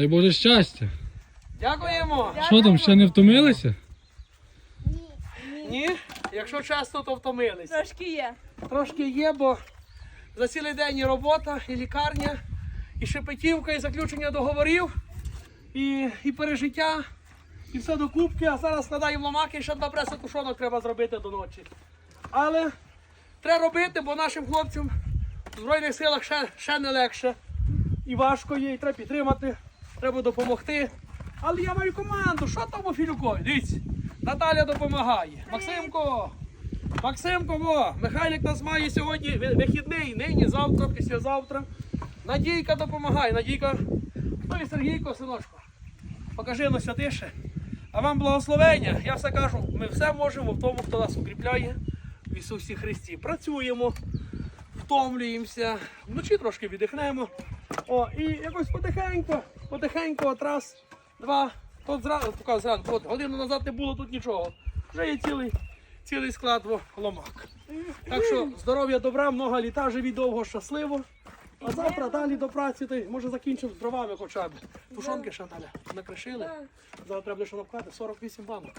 Дай Боже щастя. Дякуємо. Що там, ще не втомилися? Ні, якщо чесно, то втомились. Трошки є. Трошки є, бо за цілий день і робота, і лікарня, і шепетівка, і заключення договорів, і, і пережиття, і все до кубки. А зараз складаємо ломаки, і ще два преси тушонок треба зробити до ночі. Але треба робити, бо нашим хлопцям в Збройних силах ще, ще не легше. І важко є, і треба підтримати, треба допомогти. Але я маю команду, що там у Філюкові? Дивіться, Наталя допомагає. Максимко, Максимко, во, Михайлик нас має сьогодні вихідний, нині, завтра, післязавтра. Надійка допомагає. Надійка, ну і Сергійко, синочко, покажи на святише. А вам благословення. Я все кажу, ми все можемо в тому, хто нас укріпляє в Ісусі Христі. Працюємо, втомлюємося, вночі трошки віддихнемо. О, і якось потихеньку, потихеньку, от раз, два, тут зранку, поки зранку, от годину назад не було тут нічого. Вже є цілий, цілий склад ломак. Так що здоров'я, добра, много літа, живі довго, щасливо. А завтра далі до праці, ти може закінчимо з дровами хоча б. Тушонки ще Наталя накришили. Завтра треба буде напхати, 48 банок.